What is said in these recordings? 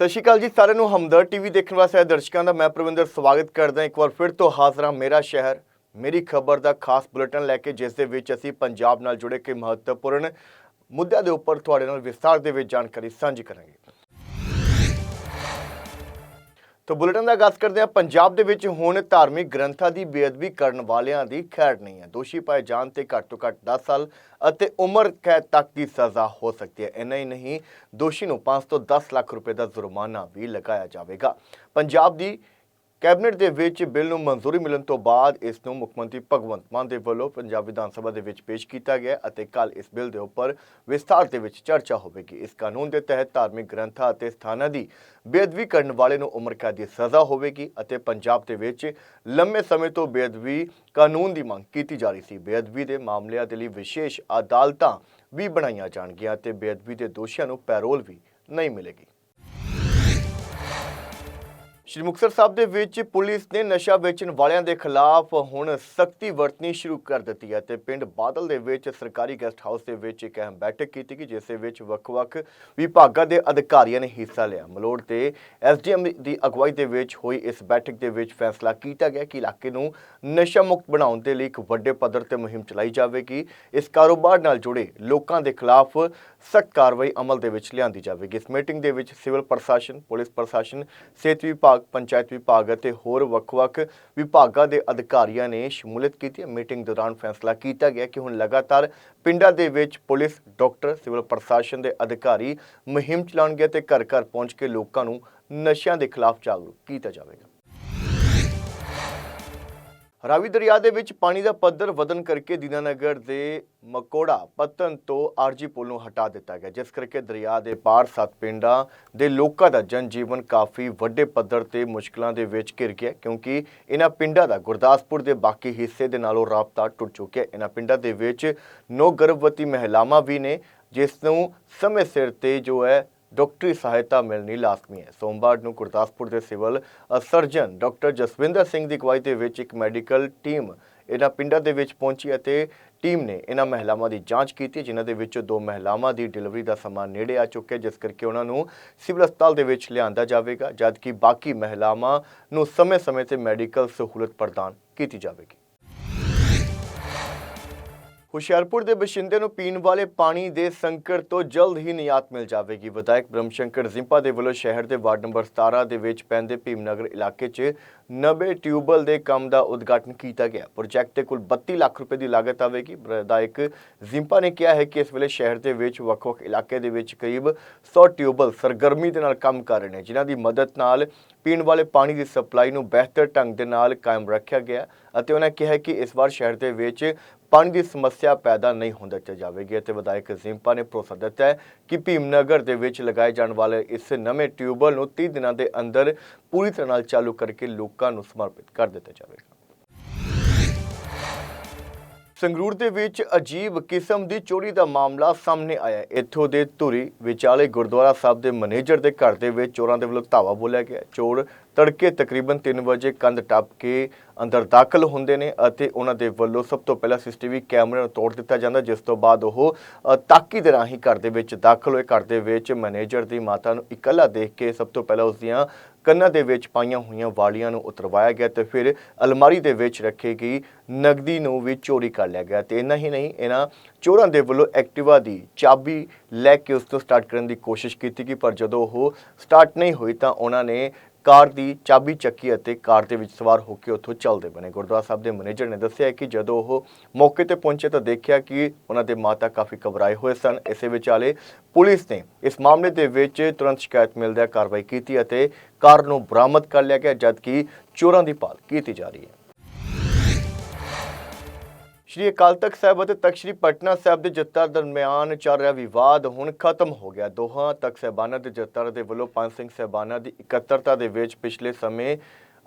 ਸਤਿ ਸ਼੍ਰੀ ਅਕਾਲ ਜੀ, ਸਾਰਿਆਂ ਨੂੰ ਹਮਦਰ ਟੀਵੀ ਦੇਖਣ ਵਾਸਤੇ ਦਰਸ਼ਕਾਂ ਦਾ ਮੈਂ ਪ੍ਰਵਿੰਦਰ ਸਵਾਗਤ ਕਰਦਾ ਇੱਕ ਵਾਰ ਫਿਰ ਤੋਂ ਹਾਜ਼ਰ ਹਾਂ ਮੇਰਾ ਸ਼ਹਿਰ। ਮੇਰੀ ਖਬਰ ਦਾ ਖਾਸ ਬੁਲੇਟਿਨ ਲੈ ਕੇ, ਜਿਸ ਦੇ ਵਿੱਚ ਅਸੀਂ ਪੰਜਾਬ ਨਾਲ ਜੁੜੇ ਕਈ ਮਹੱਤਵਪੂਰਨ ਮੁੱਦਿਆਂ ਦੇ ਉੱਪਰ ਤੁਹਾਡੇ ਨਾਲ ਵਿਸਥਾਰ ਦੇ ਵਿੱਚ ਜਾਣਕਾਰੀ ਸਾਂਝੀ ਕਰਾਂਗੇ। ਤਾਂ ਬੁਲੇਟਿਨ ਦਾ ਆਗਾਜ਼ ਕਰਦੇ ਹਾਂ, ਪੰਜਾਬ ਦੇ ਵਿੱਚ ਹੁਣ ਧਾਰਮਿਕ ਗ੍ਰੰਥਾਂ ਦੀ ਬੇਅਦਬੀ ਕਰਨ ਵਾਲਿਆਂ ਦੀ ਖੈਰ ਨਹੀਂ ਹੈ। ਦੋਸ਼ੀ ਪਾਏ ਜਾਣ ਤੇ ਘੱਟ ਤੋਂ ਘੱਟ 10 ਸਾਲ ਅਤੇ ਉਮਰ ਕੈਦ ਤੱਕ ਦੀ ਸਜ਼ਾ ਹੋ ਸਕਦੀ ਹੈ। ਇੰਨਾ ਹੀ ਨਹੀਂ, ਦੋਸ਼ੀ ਨੂੰ 5 ਤੋਂ 10 ਲੱਖ ਰੁਪਏ ਦਾ ਜੁਰਮਾਨਾ ਵੀ ਲਗਾਇਆ ਜਾਵੇਗਾ। ਪੰਜਾਬ ਦੀ ਕੈਬਨਿਟ ਦੇ ਵਿੱਚ ਬਿੱਲ ਨੂੰ ਮਨਜ਼ੂਰੀ ਮਿਲਣ ਤੋਂ ਬਾਅਦ ਇਸ ਨੂੰ ਮੁੱਖ ਮੰਤਰੀ ਭਗਵੰਤ ਮਾਨ ਦੇ ਵੱਲੋਂ ਪੰਜਾਬ ਵਿਧਾਨ ਸਭਾ ਦੇ ਵਿੱਚ ਪੇਸ਼ ਕੀਤਾ ਗਿਆ ਅਤੇ ਕੱਲ ਇਸ ਬਿੱਲ ਦੇ ਉੱਪਰ ਵਿਸਥਾਰ ਦੇ ਵਿੱਚ ਚਰਚਾ ਹੋਵੇਗੀ। ਇਸ ਕਾਨੂੰਨ ਦੇ ਤਹਿਤ ਧਾਰਮਿਕ ਗ੍ਰੰਥਾਂ ਅਤੇ ਸਥਾਨਾਂ ਦੀ ਬੇਅਦਬੀ ਕਰਨ ਵਾਲੇ ਨੂੰ ਉਮਰ ਕੈਦ ਦੀ ਸਜ਼ਾ ਹੋਵੇਗੀ ਅਤੇ ਪੰਜਾਬ ਦੇ ਵਿੱਚ ਲੰਮੇ ਸਮੇਂ ਤੋਂ ਬੇਅਦਬੀ ਕਾਨੂੰਨ ਦੀ ਮੰਗ ਕੀਤੀ ਜਾ ਰਹੀ ਸੀ। ਬੇਅਦਬੀ ਦੇ ਮਾਮਲਿਆਂ ਦੇ ਲਈ ਵਿਸ਼ੇਸ਼ ਅਦਾਲਤਾਂ ਵੀ ਬਣਾਈਆਂ ਜਾਣਗੀਆਂ ਤੇ ਬੇਅਦਬੀ ਦੇ ਦੋਸ਼ੀਆਂ ਨੂੰ ਪੈਰੋਲ ਵੀ ਨਹੀਂ ਮਿਲੇਗੀ। ਸ਼੍ਰੀ ਮੁਕਤਸਰ ਸਾਹਿਬ ਦੇ ਵਿੱਚ ਪੁਲਿਸ ਨੇ ਨਸ਼ਾ ਵੇਚਣ ਵਾਲਿਆਂ ਦੇ ਖਿਲਾਫ ਹੁਣ ਸਖਤੀ ਵਰਤਣੀ ਸ਼ੁਰੂ ਕਰ ਦਿੱਤੀ ਹੈ ਤੇ ਪਿੰਡ ਬਾਦਲ ਦੇ ਵਿੱਚ ਸਰਕਾਰੀ ਗੈਸਟ ਹਾਊਸ ਦੇ ਵਿੱਚ ਇੱਕ ਅਹਿਮ ਬੈਠਕ ਕੀਤੀ ਗਈ, ਜਿਸ ਦੇ ਵਿੱਚ ਵੱਖ-ਵੱਖ ਵਿਭਾਗਾਂ ਦੇ ਅਧਿਕਾਰੀਆਂ ਨੇ ਹਿੱਸਾ ਲਿਆ। ਮਲੋੜ ਤੇ ਐਸਡੀਐਮ ਦੀ ਅਗਵਾਈ ਦੇ ਵਿੱਚ ਹੋਈ ਇਸ ਬੈਠਕ ਦੇ ਵਿੱਚ ਫੈਸਲਾ ਕੀਤਾ ਗਿਆ ਕਿ ਇਲਾਕੇ ਨੂੰ ਨਸ਼ਾ ਮੁਕਤ ਬਣਾਉਣ ਦੇ ਲਈ ਇੱਕ ਵੱਡੇ ਪੱਧਰ ਤੇ ਮੁਹਿੰਮ ਚਲਾਈ ਜਾਵੇਗੀ। ਇਸ ਕਾਰੋਬਾਰ ਨਾਲ ਜੁੜੇ ਲੋਕਾਂ ਦੇ ਖਿਲਾਫ ਸਖਤ ਕਾਰਵਾਈ ਅਮਲ ਦੇ ਵਿੱਚ ਲਿਆਂਦੀ ਜਾਵੇਗੀ। ਇਸ ਮੀਟਿੰਗ ਦੇ ਵਿੱਚ ਸਿਵਲ ਪ੍ਰਸ਼ਾਸਨ, ਪੁਲਿਸ ਪ੍ਰਸ਼ਾਸਨ, ਸਿਹਤ ਵਿਭਾਗ, ਪੰਚਾਇਤ ਵਿਭਾਗ ਅਤੇ ਹੋਰ ਵੱਖ-ਵੱਖ ਵਿਭਾਗਾਂ ਦੇ ਅਧਿਕਾਰੀਆਂ ਨੇ ਸ਼ਮੂਲੀਅਤ ਕੀਤੀ। ਹੈ ਮੀਟਿੰਗ ਦੌਰਾਨ ਫੈਸਲਾ ਕੀਤਾ ਗਿਆ ਕਿ ਹੁਣ ਲਗਾਤਾਰ ਪਿੰਡਾਂ ਦੇ ਵਿੱਚ ਪੁਲਿਸ, ਡਾਕਟਰ, ਸਿਵਲ ਪ੍ਰਸ਼ਾਸਨ ਦੇ ਅਧਿਕਾਰੀ ਮੁਹਿੰਮ ਚਲਾਉਣਗੇ ਤੇ ਘਰ-ਘਰ ਪਹੁੰਚ ਕੇ ਲੋਕਾਂ ਨੂੰ ਨਸ਼ਿਆਂ ਦੇ ਖਿਲਾਫ ਜਾਗਰੂਕ ਕੀਤਾ ਜਾਵੇਗਾ। ਰਾਵੀ ਦਰਿਆ ਦੇ ਵਿੱਚ ਪਾਣੀ ਦਾ ਪੱਧਰ ਵਧਣ ਕਰਕੇ ਦੀਨਾਨਗਰ ਦੇ ਮਕੋੜਾ ਪਤਨ ਤੋਂ ਆਰਜੀ ਪੁਲ ਨੂੰ ਹਟਾ ਦਿੱਤਾ ਗਿਆ, ਜਿਸ ਕਰਕੇ ਦਰਿਆ ਦੇ ਪਾਰ ਸੱਤ ਪਿੰਡਾਂ ਦੇ ਲੋਕਾਂ ਦਾ ਜਨਜੀਵਨ ਕਾਫੀ ਵੱਡੇ ਪੱਧਰ ਤੇ ਮੁਸ਼ਕਲਾਂ ਦੇ ਵਿੱਚ ਘਿਰ ਗਿਆ, ਕਿਉਂਕਿ ਇਹਨਾਂ ਪਿੰਡਾਂ ਦਾ ਗੁਰਦਾਸਪੁਰ ਦੇ ਬਾਕੀ ਹਿੱਸੇ ਦੇ ਨਾਲੋਂ ਰਾਬਤਾ ਟੁੱਟ ਚੁੱਕਿਆ ਇਹਨਾਂ ਪਿੰਡਾਂ ਦੇ ਵਿੱਚ ਨੌ ਗਰਭਵਤੀ ਮਹਿਲਾਵਾਂ ਵੀ ਨੇ, ਜਿਸ ਨੂੰ ਸਮੇਂ ਸਿਰ ਤੇ ਜੋ ਹੈ ਡਾਕਟਰੀ ਸਹਾਇਤਾ ਮਿਲਣੀ ਲਾਜ਼ਮੀ ਹੈ। ਸੋਮਵਾਰ ਨੂੰ ਗੁਰਦਾਸਪੁਰ ਦੇ civil surgeon doctor Jaswinder Singh ਦੀ ਅਗਵਾਈ ਦੇ ਵਿੱਚ ਇੱਕ ਮੈਡੀਕਲ ਟੀਮ ਇਹਨਾਂ ਪਿੰਡਾਂ ਦੇ ਵਿੱਚ ਪਹੁੰਚੀ ਅਤੇ ਟੀਮ ਨੇ ਇਹਨਾਂ ਮਹਿਲਾਵਾਂ ਦੀ ਜਾਂਚ ਕੀਤੀ, ਜਿਨ੍ਹਾਂ ਦੇ ਵਿੱਚੋਂ ਦੋ ਮਹਿਲਾਵਾਂ ਦੀ ਡਿਲੀਵਰੀ ਦਾ ਸਮਾਂ ਨੇੜੇ ਆ ਚੁੱਕਿਆ ਜਿਸ ਕਰਕੇ ਉਹਨਾਂ ਨੂੰ ਸਿਵਲ ਹਸਪਤਾਲ ਦੇ ਵਿੱਚ ਲਿਆਂਦਾ ਜਾਵੇਗਾ, ਜਦਕਿ ਬਾਕੀ ਮਹਿਲਾਵਾਂ ਨੂੰ ਸਮੇਂ-ਸਮੇਂ ਤੇ ਮੈਡੀਕਲ ਸਹੂਲਤ ਪ੍ਰਦਾਨ ਕੀਤੀ ਜਾਵੇਗੀ। ਹੁਸ਼ਿਆਰਪੁਰ ਦੇ ਬਸ਼ਿੰਦੇ ਨੂੰ ਪੀਣ ਵਾਲੇ ਪਾਣੀ ਦੇ ਸੰਕਟ ਤੋਂ ਜਲਦ ਹੀ ਨਿਜਾਤ ਮਿਲ ਜਾਵੇਗੀ। ਵਿਧਾਇਕ ਬ੍ਰਹਮਸ਼ੰਕਰ ਜ਼ਿੰਪਾ ਦੇ ਵੱਲੋਂ ਸ਼ਹਿਰ ਦੇ ਵਾਰਡ ਨੰਬਰ 17 ਦੇ ਵਿੱਚ ਪੈਂਦੇ ਭੀਮਨਗਰ ਇਲਾਕੇ 'ਚ ਨਵੇਂ ਟਿਊਬਲ ਦੇ ਕੰਮ ਦਾ ਉਦਘਾਟਨ ਕੀਤਾ ਗਿਆ। ਪ੍ਰੋਜੈਕਟ ਤੇ ਕੁੱਲ 32 ਲੱਖ ਰੁਪਏ ਦੀ ਲਾਗਤ ਆਵੇਗੀ। ਵਿਧਾਇਕ ਜ਼ਿੰਪਾ ਨੇ ਕਿਹਾ ਹੈ ਕਿ ਇਸ ਵੇਲੇ ਸ਼ਹਿਰ ਦੇ ਵਿੱਚ ਵੱਖ-ਵੱਖ ਇਲਾਕੇ ਦੇ ਵਿੱਚ ਕਰੀਬ 100 ਟਿਊਬਲ ਸਰਗਰਮੀ ਦੇ ਨਾਲ ਕੰਮ ਕਰ ਰਹੇ ਨੇ, ਜਿਨ੍ਹਾਂ ਦੀ ਮਦਦ ਨਾਲ ਪੀਣ ਵਾਲੇ ਪਾਣੀ ਦੀ ਸਪਲਾਈ ਨੂੰ ਬਿਹਤਰ ਢੰਗ ਦੇ ਨਾਲ ਕਾਇਮ ਰੱਖਿਆ ਗਿਆ ਅਤੇ ਉਹਨਾਂ ਕਿਹਾ ਕਿ ਇਸ ਵਾਰ ਸ਼ਹਿਰ ਦੇ ਵਿੱਚ ਪਾਣੀ ਦੀ ਸਮੱਸਿਆ ਪੈਦਾ ਨਹੀਂ ਹੋਣ ਦਿੱਤੀ ਜਾਵੇਗੀ ਅਤੇ ਵਿਧਾਇਕ ਜ਼ਿੰਪਾ ਨੇ ਭਰੋਸਾ ਦਿੱਤਾ ਹੈ ਕਿ ਭੀਮਨਗਰ ਦੇ ਵਿੱਚ ਲਗਾਏ ਜਾਣ ਵਾਲੇ ਇਸ ਨਵੇਂ ਟਿਊਬਲ ਨੂੰ 30 ਦਿਨਾਂ ਦੇ ਅੰਦਰ ਪੂਰੀ ਤਰ੍ਹਾਂ ਨਾਲ ਚਾਲੂ ਕਰਕੇ ਲੋਕਾਂ ਨੂੰ ਸਮਰਪਿਤ ਕਰ ਦਿੱਤਾ ਜਾਵੇਗਾ। ਸੰਗਰੂਰ ਦੇ ਵਿੱਚ ਅਜੀਬ ਕਿਸਮ ਦੀ ਚੋਰੀ ਦਾ ਮਾਮਲਾ ਸਾਹਮਣੇ ਆਇਆ ਇੱਥੋਂ ਦੇ ਧੁਰੀ ਵਿਚਾਲੇ ਗੁਰਦੁਆਰਾ ਸਾਹਿਬ ਦੇ ਮੈਨੇਜਰ ਦੇ ਘਰ ਦੇ ਵਿੱਚ ਚੋਰਾਂ ਦੇ ਵੱਲੋਂ ਧਾਵਾ ਬੋਲਿਆ ਗਿਆ ਚੋਰ ਤੜਕੇ ਤਕਰੀਬਨ 3 ਵਜੇ ਕੰਧ ਟੱਪ ਕੇ ਅੰਦਰ ਦਾਖਲ ਹੁੰਦੇ ਨੇ ਅਤੇ ਉਹਨਾਂ ਦੇ ਵੱਲੋਂ ਸਭ ਤੋਂ ਪਹਿਲਾਂ ਸੀਸੀਟੀਵੀ ਕੈਮਰੇ ਨੂੰ ਤੋੜ ਦਿੱਤਾ ਜਾਂਦਾ, ਜਿਸ ਤੋਂ ਬਾਅਦ ਉਹ ਤਾਕੀ ਦੇ ਰਾਹੀਂ ਘਰ ਦੇ ਵਿੱਚ ਦਾਖਲ ਹੋਏ। ਘਰ ਦੇ ਵਿੱਚ ਮੈਨੇਜਰ ਦੀ ਮਾਤਾ ਨੂੰ ਇਕੱਲਾ ਦੇਖ ਕੇ ਸਭ ਤੋਂ ਪਹਿਲਾਂ ਉਸ ਦੀਆਂ ਕੰਨਾਂ ਦੇ ਵਿੱਚ ਪਾਈਆਂ ਹੋਈਆਂ ਵਾਲੀਆਂ ਨੂੰ ਉਤਰਵਾਇਆ ਗਿਆ ਤੇ ਫਿਰ ਅਲਮਾਰੀ ਦੇ ਵਿੱਚ ਰੱਖੀ ਗਈ ਨਗਦੀ ਨੂੰ ਵੀ ਚੋਰੀ ਕਰ ਲਿਆ ਗਿਆ ਤੇ ਇੰਨਾ ਹੀ ਨਹੀਂ, ਇਹਨਾਂ ਚੋਰਾਂ ਦੇ ਵੱਲੋਂ ਐਕਟਿਵਾ ਦੀ ਚਾਬੀ ਲੈ ਕੇ ਉਸ ਤੋਂ ਸਟਾਰਟ ਕਰਨ ਦੀ ਕੋਸ਼ਿਸ਼ ਕੀਤੀ ਗਈ, ਪਰ ਜਦੋਂ ਉਹ ਸਟਾਰਟ ਨਹੀਂ ਹੋਈ ਤਾਂ ਉਹਨਾਂ ਨੇ ਕਾਰ ਦੀ ਚਾਬੀ ਚੱਕੀ ਅਤੇ ਕਾਰ ਦੇ ਵਿੱਚ ਸਵਾਰ ਹੋ ਕੇ ਉੱਥੋਂ ਚੱਲਦੇ ਬਣੇ। ਗੁਰਦੁਆਰਾ ਸਾਹਿਬ ਦੇ ਮੈਨੇਜਰ ਨੇ ਦੱਸਿਆ ਕਿ ਜਦੋਂ ਉਹ ਮੌਕੇ ਤੇ ਪਹੁੰਚੇ ਤਾਂ ਦੇਖਿਆ ਕਿ ਉਹਨਾਂ ਦੇ ਮਾਤਾ ਕਾਫੀ ਘਬਰਾਏ ਹੋਏ ਸਨ। ਇਸੇ ਵਿਚਾਲੇ ਪੁਲਿਸ ਨੇ ਇਸ ਮਾਮਲੇ ਦੇ ਵਿੱਚ ਤੁਰੰਤ ਸ਼ਿਕਾਇਤ ਮਿਲਦਿਆਂ ਕਾਰਵਾਈ ਕੀਤੀ ਅਤੇ ਕਾਰ ਨੂੰ ਬਰਾਮਦ ਕਰ ਲਿਆ ਗਿਆ, ਜਦਕਿ ਚੋਰਾਂ ਦੀ ਭਾਲ ਕੀਤੀ ਜਾ ਰਹੀ ਹੈ। ਸ਼੍ਰੀ ਅਕਾਲ ਤਖਤ ਸਾਹਿਬ ਅਤੇ ਤਖਤ ਸ਼੍ਰੀ ਪਟਨਾ ਸਾਹਿਬ ਦੇ ਜੱਥਾ ਦਰਮਿਆਨ ਚੱਲ ਰਿਹਾ ਵਿਵਾਦ ਹੁਣ ਖਤਮ ਹੋ ਗਿਆ। ਦੋਹਾਂ ਤਖਤ ਸਾਹਿਬਾਨਾਂ ਦੇ ਜੱਥਾ ਦੇ ਵੱਲੋਂ ਪੰਜ ਸਿੰਘ ਸਾਹਿਬਾਨਾਂ ਦੀ ਇਕੱਤਰਤਾ ਦੇ ਵਿੱਚ ਪਿਛਲੇ ਸਮੇਂ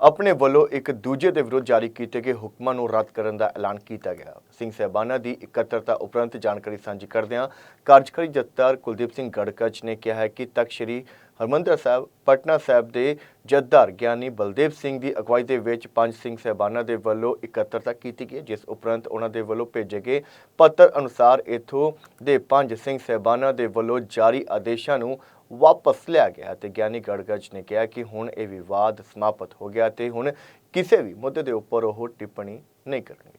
ਆਪਣੇ ਵੱਲੋਂ ਇੱਕ ਦੂਜੇ ਦੇ ਵਿਰੁੱਧ ਜਾਰੀ ਕੀਤੇ ਗਏ ਹੁਕਮਾਂ ਨੂੰ ਰੱਦ ਕਰਨ ਦਾ ਐਲਾਨ ਕੀਤਾ ਗਿਆ। ਸਿੰਘ ਸਾਹਿਬਾਨਾਂ ਦੀ ਇਕੱਤਰਤਾ ਉਪਰੰਤ ਜਾਣਕਾਰੀ ਸਾਂਝੀ ਕਰਦਿਆਂ ਕਾਰਜਕਾਰੀ ਜਥੇਦਾਰ ਕੁਲਦੀਪ ਸਿੰਘ ਗੜਕਚ ਨੇ ਕਿਹਾ ਹੈ ਕਿ ਤਖਤ ਸ਼੍ਰੀ ਹਰਮੰਦਰ ਸਾਹਿਬ, ਪਟਨਾ ਸਾਹਿਬ ਦੇ ਜਥੇਦਾਰ ਗਿਆਨੀ ਬਲਦੇਵ ਸਿੰਘ ਦੀ ਅਗਵਾਈ ਦੇ ਵਿੱਚ ਪੰਜ ਸਿੰਘ ਸਹਿਬਾਨਾਂ ਦੇ ਵੱਲੋਂ ਇਕੱਤਰਤਾ ਕੀਤੀ ਗਈ, ਜਿਸ ਉਪਰੰਤ ਉਹਨਾਂ ਦੇ ਵੱਲੋਂ ਭੇਜੇ ਗਏ ਪੱਤਰ ਅਨੁਸਾਰ ਇਥੋਂ ਦੇ ਪੰਜ ਸਿੰਘ ਸਹਿਬਾਨਾਂ ਦੇ ਵੱਲੋਂ ਜਾਰੀ ਆਦੇਸ਼ਾਂ ਨੂੰ ਵਾਪਸ ਲਿਆ ਗਿਆ ਤੇ ਗਿਆਨੀ ਗੜਗੜ ਨੇ ਕਿਹਾ ਕਿ ਹੁਣ ਇਹ ਵਿਵਾਦ ਸਮਾਪਤ ਹੋ ਗਿਆ ਤੇ ਹੁਣ ਕਿਸੇ ਵੀ ਮੁੱਦੇ ਦੇ ਉੱਪਰ ਉਹ ਟਿੱਪਣੀ ਨਹੀਂ ਕਰਨਗੇ।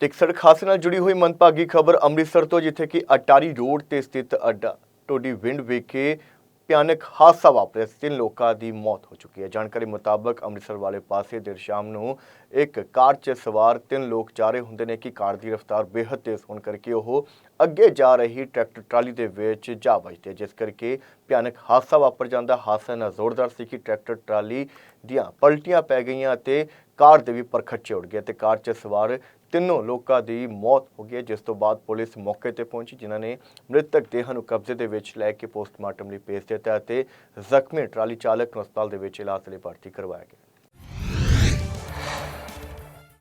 ਤੇ ਇੱਕ ਸੜਕ ਹਾਦਸੇ ਨਾਲ ਜੁੜੀ ਹੋਈ ਮੰਦਭਾਗੀ ਖਬਰ ਅੰਮ੍ਰਿਤਸਰ ਤੋਂ, ਜਿੱਥੇ ਕਿ ਅਟਾਰੀ ਰੋਡ ਤੇ ਸਥਿਤ ਅੱਡਾ, ਟੋਡੀ ਵਿੰਡ ਵਿਖੇ ਭਿਆਨਕ ਹਾਦਸਾ ਵਾਪਰਿਆ ਤਿੰਨ ਲੋਕਾਂ ਦੀ ਮੌਤ ਹੋ ਚੁੱਕੀ ਹੈ। ਜਾਣਕਾਰੀ ਮੁਤਾਬਕ ਅੰਮ੍ਰਿਤਸਰ ਵਾਲੇ ਪਾਸੇ ਦੇਰ ਸ਼ਾਮ ਨੂੰ ਇੱਕ ਕਾਰ 'ਚ ਸਵਾਰ ਤਿੰਨ ਲੋਕ ਜਾ ਰਹੇ ਹੁੰਦੇ ਨੇ ਕਿ ਕਾਰ ਦੀ ਰਫ਼ਤਾਰ ਬੇਹੱਦ ਤੇਜ਼ ਹੋਣ ਕਰਕੇ ਉਹ ਅੱਗੇ ਜਾ ਰਹੀ ਟਰੈਕਟਰ ਟਰਾਲੀ ਦੇ ਵਿੱਚ ਜਾ ਵੱਜਦੇ ਜਿਸ ਕਰਕੇ ਭਿਆਨਕ ਹਾਦਸਾ ਵਾਪਰ ਜਾਂਦਾ। ਹਾਦਸਾ ਨਾ ਜ਼ੋਰਦਾਰ ਸੀ ਕਿ ਟਰੈਕਟਰ ਟਰਾਲੀ ਦੀਆਂ ਪਲਟੀਆਂ ਪੈ ਗਈਆਂ ਅਤੇ ਕਾਰ ਦੇ ਵੀ ਪਰਖੱਚੇ ਉੱਡ ਗਏ ਤੇ ਕਾਰ 'ਚ ਸਵਾਰ ਤਿੰਨੋਂ ਲੋਕਾਂ ਦੀ ਮੌਤ ਹੋ ਗਈ ਹੈ, ਜਿਸ ਤੋਂ ਬਾਅਦ ਪੁਲਿਸ ਮੌਕੇ ਤੇ ਪਹੁੰਚੀ ਜਿਨ੍ਹਾਂ ਨੇ ਮ੍ਰਿਤਕ ਦੇਹਾਂ ਨੂੰ ਕਬਜ਼ੇ ਦੇ ਵਿੱਚ ਲੈ ਕੇ ਪੋਸਟਮਾਰਟਮ ਲਈ ਭੇਜ ਦਿੱਤਾ ਅਤੇ ਜ਼ਖਮੀ ਟਰਾਲੀ ਚਾਲਕ ਨੂੰ ਹਸਪਤਾਲ ਦੇ ਵਿੱਚ ਇਲਾਜ ਲਈ ਭਰਤੀ ਕਰਵਾਇਆ ਗਿਆ।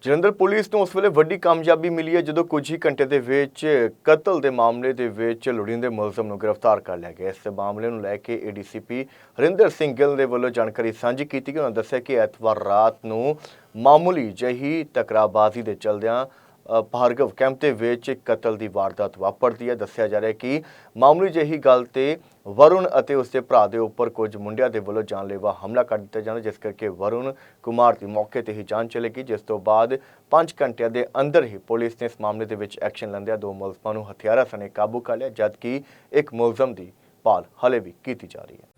ਜਲੰਧਰ ਪੁਲਿਸ ਨੂੰ ਉਸ ਵੇਲੇ ਵੱਡੀ ਕਾਮਯਾਬੀ ਮਿਲੀ ਹੈ ਜਦੋਂ ਕੁਝ ਹੀ ਘੰਟੇ ਦੇ ਵਿੱਚ ਕਤਲ ਦੇ ਮਾਮਲੇ ਦੇ ਵਿੱਚ ਲੋੜੀਂਦੇ ਮੁਲਜ਼ਮ ਨੂੰ ਗ੍ਰਿਫਤਾਰ ਕਰ ਲਿਆ ਗਿਆ। ਇਸ ਮਾਮਲੇ ਨੂੰ ਲੈ ਕੇ ਏਡੀਸੀਪੀ ਹਰਿੰਦਰ ਸਿੰਘ ਗਿੱਲ ਦੇ ਵੱਲੋਂ ਜਾਣਕਾਰੀ ਸਾਂਝੀ ਕੀਤੀ ਗਈ। ਉਹਨਾਂ ਦੱਸਿਆ ਕਿ ਐਤਵਾਰ ਰਾਤ ਨੂੰ ਮਾਮੂਲੀ ਜਹੀ ਟਕਰਾਬਾਜ਼ੀ ਦੇ ਚਲਦਿਆਂ ਭਾਰਗਵ ਕੈਂਪ ਦੇ ਵਿੱਚ ਕਤਲ ਦੀ ਵਾਰਦਾਤ ਵਾਪਰਦੀ ਹੈ। ਦੱਸਿਆ ਜਾ ਰਿਹਾ ਹੈ ਕਿ ਮਾਮੂਲੀ ਜਿਹੀ ਗੱਲ ਤੇ ਵਰੁਣ ਅਤੇ ਉਸਦੇ ਭਰਾ ਦੇ ਉੱਪਰ ਕੁਝ ਮੁੰਡਿਆਂ ਦੇ ਵੱਲੋਂ ਜਾਨਲੇਵਾ ਹਮਲਾ ਕਰ ਦਿੱਤਾ ਜਾਂਦਾ, ਜਿਸ ਕਰਕੇ ਵਰੁਣ ਕੁਮਾਰ ਦੀ ਮੌਕੇ ਤੇ ਹੀ ਜਾਨ ਚਲੇ ਗਈ ਜਿਸ ਤੋਂ ਬਾਅਦ 5 ਘੰਟਿਆਂ ਦੇ ਅੰਦਰ ਹੀ ਪੁਲਿਸ ਨੇ ਇਸ ਮਾਮਲੇ ਦੇ ਵਿੱਚ ਐਕਸ਼ਨ ਲੈਂਦਿਆਂ ਦੋ ਮੁਲਜ਼ਮਾਂ ਨੂੰ ਹਥਿਆਰਾਂ ਸਣੇ ਕਾਬੂ ਕਰ ਲਿਆ, ਜਦਕਿ ਇੱਕ ਮੁਲਜ਼ਮ ਦੀ ਭਾਲ ਹਲੇ ਵੀ ਕੀਤੀ ਜਾ ਰਹੀ ਹੈ।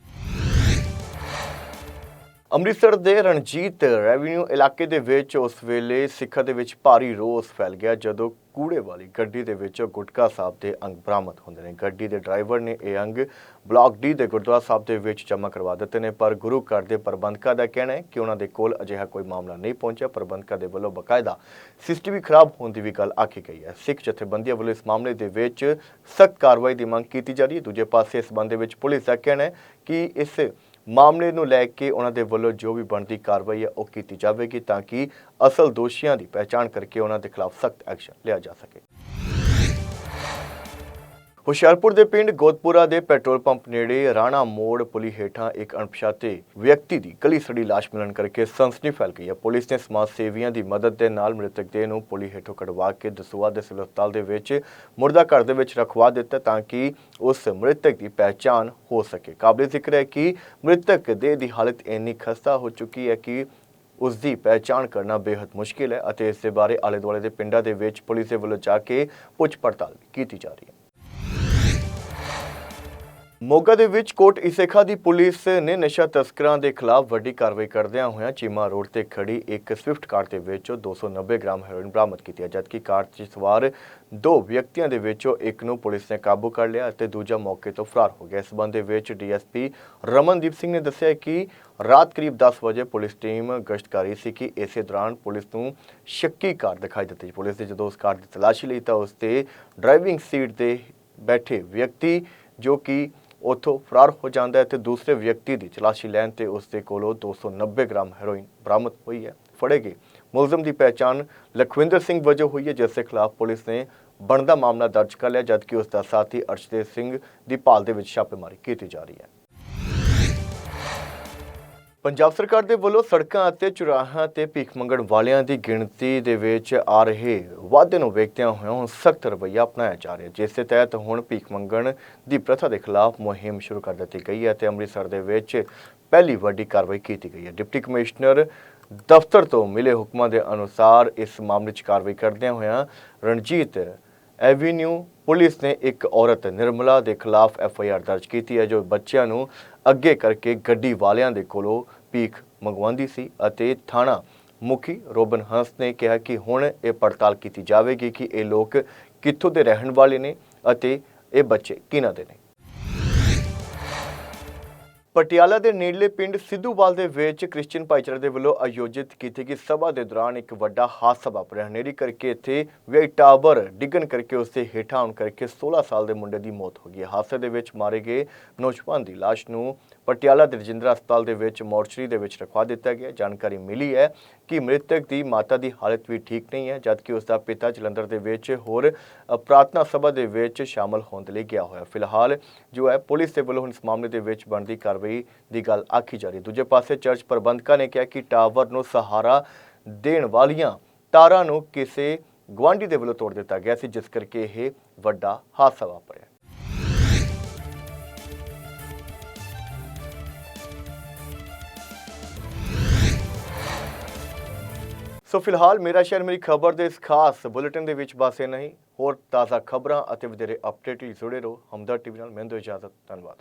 ਅੰਮ੍ਰਿਤਸਰ ਦੇ ਰਣਜੀਤ ਰੈਵਨਿਊ ਇਲਾਕੇ ਦੇ ਵਿੱਚ ਉਸ ਵੇਲੇ ਸਿੱਖਾਂ ਦੇ ਵਿੱਚ ਭਾਰੀ ਰੋਸ ਫੈਲ ਗਿਆ ਜਦੋਂ ਕੂੜੇ ਵਾਲੀ ਗੱਡੀ ਦੇ ਵਿੱਚੋਂ ਗੁਟਕਾ ਸਾਹਿਬ ਦੇ ਅੰਗ ਬਰਾਮਦ ਹੁੰਦੇ ਨੇ। ਗੱਡੀ ਦੇ ਡਰਾਈਵਰ ਨੇ ਇਹ ਅੰਗ ਬਲਾਕ ਡੀ ਦੇ ਗੁਰਦੁਆਰਾ ਸਾਹਿਬ ਦੇ ਵਿੱਚ ਜਮ੍ਹਾਂ ਕਰਵਾ ਦਿੱਤੇ ਨੇ, ਪਰ ਗੁਰੂ ਘਰ ਦੇ ਪ੍ਰਬੰਧਕਾਂ ਦਾ ਕਹਿਣਾ ਹੈ ਕਿ ਉਹਨਾਂ ਦੇ ਕੋਲ ਅਜਿਹਾ ਕੋਈ ਮਾਮਲਾ ਨਹੀਂ ਪਹੁੰਚਿਆ। ਪ੍ਰਬੰਧਕਾਂ ਦੇ ਵੱਲੋਂ ਬਕਾਇਦਾ ਸਿਸਟਮ ਵੀ ਖਰਾਬ ਹੋਣ ਦੀ ਵੀ ਗੱਲ ਆਖੀ ਗਈ ਹੈ। ਸਿੱਖ ਜਥੇਬੰਦੀਆਂ ਵੱਲੋਂ ਇਸ ਮਾਮਲੇ ਦੇ ਵਿੱਚ ਸਖਤ ਕਾਰਵਾਈ ਦੀ ਮੰਗ ਕੀਤੀ ਜਾ ਰਹੀ ਹੈ। ਦੂਜੇ ਪਾਸੇ ਇਸ ਸੰਬੰਧ ਵਿੱਚ ਪੁਲਿਸ ਦਾ ਕਹਿਣਾ ਹੈ ਕਿ ਇਸ ਮਾਮਲੇ ਨੂੰ ਲੈ ਕੇ ਉਹਨਾਂ ਦੇ ਵੱਲੋਂ ਜੋ ਵੀ ਬਣਦੀ ਕਾਰਵਾਈ ਹੈ, ਉਹ ਕੀਤੀ ਜਾਵੇਗੀ ਤਾਂ ਕਿ ਅਸਲ ਦੋਸ਼ੀਆਂ ਦੀ ਪਹਿਚਾਣ ਕਰਕੇ ਉਹਨਾਂ ਦੇ ਖਿਲਾਫ ਸਖਤ ਐਕਸ਼ਨ ਲਿਆ ਜਾ ਸਕੇ। ਹੁਸ਼ਿਆਰਪੁਰ ਦੇ ਪਿੰਡ ਗੋਦਪੁਰਾ ਦੇ ਪੈਟਰੋਲ ਪੰਪ ਨੇੜੇ ਰਾਣਾ ਮੋੜ ਪੁਲੀ ਹੇਠਾਂ ਇੱਕ ਅਣਪਛਾਤੇ ਵਿਅਕਤੀ ਦੀ ਗਲੀ ਸੜੀ ਲਾਸ਼ ਮਿਲਣ ਕਰਕੇ ਸਨਸਨੀ ਫੈਲ ਗਈ ਹੈ। ਪੁਲਿਸ ਨੇ ਸਮਾਜ ਸੇਵੀਆਂ ਦੀ ਮਦਦ ਦੇ ਨਾਲ ਮ੍ਰਿਤਕ ਦੇਹ ਨੂੰ ਪੁਲੀ ਹੇਠੋਂ ਕਢਵਾ ਕੇ ਦਸੂਆ ਦੇ ਸਿਵਲ ਹਸਪਤਾਲ ਦੇ ਵਿੱਚ ਮੁਰਦਾ ਘਰ ਦੇ ਵਿੱਚ ਰਖਵਾ ਦਿੱਤਾ ਤਾਂ ਕਿ ਉਸ ਮ੍ਰਿਤਕ ਦੀ ਪਹਿਚਾਣ ਹੋ ਸਕੇ। ਕਾਬਲੇ ਜ਼ਿਕਰ ਹੈ ਕਿ ਮ੍ਰਿਤਕ ਦੇਹ ਦੀ ਹਾਲਤ ਇੰਨੀ ਖਸਤਾ ਹੋ ਚੁੱਕੀ ਹੈ ਕਿ ਉਸ ਦੀ ਪਹਿਚਾਣ ਕਰਨਾ ਬੇहद ਮੁਸ਼ਕਿਲ ਹੈ ਅਤੇ ਇਸ ਦੇ ਬਾਰੇ ਆਲੇ ਦੁਆਲੇ ਦੇ ਪਿੰਡਾਂ ਦੇ ਵਿੱਚ ਪੁਲਿਸ ਦੇ ਵੱਲੋਂ ਜਾ ਕੇ ਪੁੱਛ ਪੜਤਾਲ ਕੀਤੀ ਜਾ ਰਹੀ ਹੈ। ਮੋਗਾ ਦੇ ਵਿੱਚ ਕੋਟ ਇਸੇਖਾ ਦੀ ਪੁਲਿਸ ਨੇ ਨਸ਼ਾ ਤਸਕਰਾਂ ਦੇ ਖਿਲਾਫ ਵੱਡੀ ਕਾਰਵਾਈ ਕਰਦਿਆਂ ਹੋਇਆਂ ਚੀਮਾ ਰੋਡ ਤੇ ਖੜੀ ਇੱਕ ਸਵਿਫਟ ਕਾਰ ਦੇ ਵਿੱਚੋਂ 290 ਗ੍ਰਾਮ ਹੈਰੋਇਨ ਬਰਾਮਦ ਕੀਤੀ ਹੈ, ਜਦਕਿ ਕਾਰ 'ਚ ਸਵਾਰ ਦੋ ਵਿਅਕਤੀਆਂ ਦੇ ਵਿੱਚੋਂ ਇੱਕ ਨੂੰ ਪੁਲਿਸ ਨੇ ਕਾਬੂ ਕਰ ਲਿਆ ਅਤੇ ਦੂਜਾ ਮੌਕੇ ਤੋਂ ਫਰਾਰ ਹੋ ਗਿਆ। ਇਸ ਸੰਬੰਧ ਦੇ ਵਿੱਚ ਡੀਐਸਪੀ ਰਮਨਦੀਪ ਸਿੰਘ ਨੇ ਦੱਸਿਆ ਕਿ ਰਾਤ ਕਰੀਬ 10 ਵਜੇ ਪੁਲਿਸ ਟੀਮ ਗਸ਼ਤ ਕਰ ਰਹੀ ਸੀ ਕਿ ਇਸੇ ਦੌਰਾਨ ਪੁਲਿਸ ਨੂੰ ਸ਼ੱਕੀ ਕਾਰ ਦਿਖਾਈ ਦਿੱਤੀ। ਪੁਲਿਸ ਨੇ ਜਦੋਂ ਉਸ ਕਾਰ ਦੀ ਤਲਾਸ਼ੀ ਲਈ ਤਾਂ ਉਸ ਤੇ ਡਰਾਈਵਿੰਗ ਸੀਟ ਤੇ ਬੈਠੇ ਵਿਅਕਤੀ ਜੋ ਕਿ ਉੱਥੋਂ ਫਰਾਰ ਹੋ ਜਾਂਦਾ ਹੈ ਤੇ ਦੂਸਰੇ ਵਿਅਕਤੀ ਦੀ ਤਲਾਸ਼ੀ ਲੈਣ ਤੇ ਉਸ ਦੇ ਕੋਲੋਂ 290 ਗ੍ਰਾਮ ਹੈਰੋਇਨ ਬਰਾਮਦ ਹੋਈ ਹੈ। ਫੜੇ ਗਏ। ਮੁਲਜ਼ਮ ਦੀ ਪਹਿਚਾਣ ਲਖਵਿੰਦਰ ਸਿੰਘ ਵਜੋਂ ਹੋਈ ਹੈ, ਜਿਸ ਦੇ ਖਿਲਾਫ ਪੁਲਿਸ ਨੇ ਬਣਦਾ ਮਾਮਲਾ ਦਰਜ ਕਰ ਲਿਆ, ਜਦਕਿ ਉਸ ਦਾ ਸਾਥੀ ਅਰਸ਼ਦੇਵ ਸਿੰਘ ਦੀ ਭਾਲ ਦੇ ਵਿੱਚ ਛਾਪੇਮਾਰੀ ਕੀਤੀ ਜਾ ਰਹੀ ਹੈ। ਪੰਜਾਬ ਸਰਕਾਰ ਦੇ ਵੱਲੋਂ ਸੜਕਾਂ ਅਤੇ ਚੁਰਾਹਾਂ ਤੇ ਭੀਖ ਮੰਗਣ ਵਾਲਿਆਂ ਦੀ ਗਿਣਤੀ ਦੇ ਵਿੱਚ ਆ ਰਹੇ ਵਾਧੇ ਨੂੰ ਵੇਖਦਿਆਂ ਹੋਇਆਂ ਹੁਣ ਸਖਤ ਰਵੱਈਆ ਅਪਣਾਇਆ ਜਾ ਰਿਹਾ ਜਿਸ ਦੇ ਤਹਿਤ ਹੁਣ ਭੀਖ ਮੰਗਣ ਦੀ ਪ੍ਰਥਾ ਦੇ ਖਿਲਾਫ ਮੁਹਿੰਮ ਸ਼ੁਰੂ ਕਰ ਦਿੱਤੀ ਗਈ ਹੈ ਤੇ ਅੰਮ੍ਰਿਤਸਰ ਦੇ ਵਿੱਚ ਪਹਿਲੀ ਵੱਡੀ ਕਾਰਵਾਈ ਕੀਤੀ ਗਈ ਹੈ। ਡਿਪਟੀ ਕਮਿਸ਼ਨਰ ਦਫ਼ਤਰ ਤੋਂ ਮਿਲੇ ਹੁਕਮਾਂ ਦੇ ਅਨੁਸਾਰ ਇਸ ਮਾਮਲੇ 'ਚ ਕਾਰਵਾਈ ਕਰਦਿਆਂ ਹੋਇਆਂ ਰਣਜੀਤ ਐਵੀਨਿਊ ਪੁਲਿਸ ਨੇ ਇੱਕ ਔਰਤ ਨਿਰਮਲਾ ਦੇ ਖਿਲਾਫ ਐਫ ਆਈ ਆਰ ਦਰਜ ਕੀਤੀ ਹੈ, ਜੋ ਬੱਚਿਆਂ ਨੂੰ ਅੱਗੇ ਕਰਕੇ ਗੱਡੀ ਵਾਲਿਆਂ ਦੇ ਕੋਲੋਂ ਭੀਖ ਮੰਗਵਾਉਂਦੀ ਸੀ ਅਤੇ ਥਾਣਾ ਮੁਖੀ ਰੋਬਨ ਹੰਸ ਨੇ ਕਿਹਾ ਕਿ ਹੁਣ ਇਹ ਪੜਤਾਲ ਕੀਤੀ ਜਾਵੇਗੀ ਕਿ ਇਹ ਲੋਕ ਕਿੱਥੋਂ ਦੇ ਰਹਿਣ ਵਾਲੇ ਨੇ ਅਤੇ ਇਹ ਬੱਚੇ ਕਿਹਨਾਂ ਦੇ ਨੇ। ਪਟਿਆਲਾ ਦੇ ਨੇੜਲੇ ਪਿੰਡ ਸਿੱਧੂਵਾਲ ਦੇ ਵਿੱਚ ਕ੍ਰਿਸਚੀਅਨ ਭਾਈਚਾਰੇ ਦੇ ਵੱਲੋਂ ਆਯੋਜਿਤ ਕੀਤੀ ਗਈ ਸਭਾ ਦੇ ਦੌਰਾਨ ਇੱਕ ਵੱਡਾ ਹਾਦਸਾ ਵਾਪਰਿਆ। ਹਨੇਰੀ ਕਰਕੇ ਇੱਥੇ ਵੇ ਟਾਵਰ ਡਿੱਗਣ ਕਰਕੇ ਉਸ ਦੇ ਹੇਠਾਂ ਆਉਣ ਕਰਕੇ 16 ਸਾਲ ਦੇ ਮੁੰਡੇ ਦੀ ਮੌਤ ਹੋ ਗਈ ਹੈ। ਹਾਦਸੇ ਦੇ ਵਿੱਚ ਮਾਰੇ ਗਏ ਨੌਜਵਾਨ ਦੀ ਲਾਸ਼ ਨੂੰ ਪਟਿਆਲਾ ਦੇ ਰਜਿੰਦਰਾ ਹਸਪਤਾਲ ਦੇ ਵਿੱਚ ਮੋਰਚਰੀ ਦੇ ਵਿੱਚ ਰਖਵਾ ਦਿੱਤਾ ਗਿਆ। ਜਾਣਕਾਰੀ ਮਿਲੀ ਹੈ ਕਿ ਮ੍ਰਿਤਕ ਦੀ ਮਾਤਾ ਦੀ ਹਾਲਤ ਵੀ ਠੀਕ ਨਹੀਂ ਹੈ, ਜਦਕਿ ਉਸ ਦਾ ਪਿਤਾ ਜਲੰਧਰ ਦੇ ਵਿੱਚ ਹੋਰ ਪ੍ਰਾਰਥਨਾ ਸਭਾ ਦੇ ਵਿੱਚ ਸ਼ਾਮਲ ਹੋਣ ਦੇ ਲਈ ਗਿਆ ਹੋਇਆ। ਫਿਲਹਾਲ ਜੋ ਹੈ ਪੁਲਿਸ ਦੇ ਵੱਲੋਂ ਹੁਣ ਇਸ ਮਾਮਲੇ ਦੇ ਵਿੱਚ ਬਣਦੀ ਕਾਰਵਾਈ ਕਾਰਵਾਈ ਦੀ ਗੱਲ ਆਖੀ ਜਾ ਰਹੀ ਹੈ। ਦੂਜੇ ਪਾਸੇ ਚਰਚ ਪ੍ਰਬੰਧਕਾਂ ਨੇ ਕਿਹਾ ਕਿ ਟਾਵਰ ਨੂੰ ਸਹਾਰਾ ਦੇਣ ਵਾਲੀਆਂ ਤਾਰਾਂ ਨੂੰ ਕਿਸੇ ਗਵਾਂਢੀ ਦੇ ਵੱਲੋਂ ਤੋੜ ਦਿੱਤਾ ਗਿਆ ਸੀ, ਜਿਸ ਕਰਕੇ ਇਹ ਵੱਡਾ ਹਾਦਸਾ ਵਾਪਰਿਆ। ਸੋ ਫਿਲਹਾਲ ਮੇਰਾ ਸ਼ਹਿਰ, ਮੇਰੀ ਖਬਰ ਦੇ ਇਸ ਖਾਸ ਬੁਲੇਟਿਨ ਦੇ ਵਿੱਚ ਬਸ ਇਹ ਨਹੀਂ ਹੋਰ ਤਾਜ਼ਾ ਖਬਰਾਂ ਅਤੇ ਵਧੇਰੇ ਅਪਡੇਟ ਲਈ ਜੁੜੇ ਰਹੋ। ਹਮਦਰ ਟੀਵੀ ਨਾਲ ਮੈਨੂੰ ਇਜਾਜ਼ਤ, ਧੰਨਵਾਦ।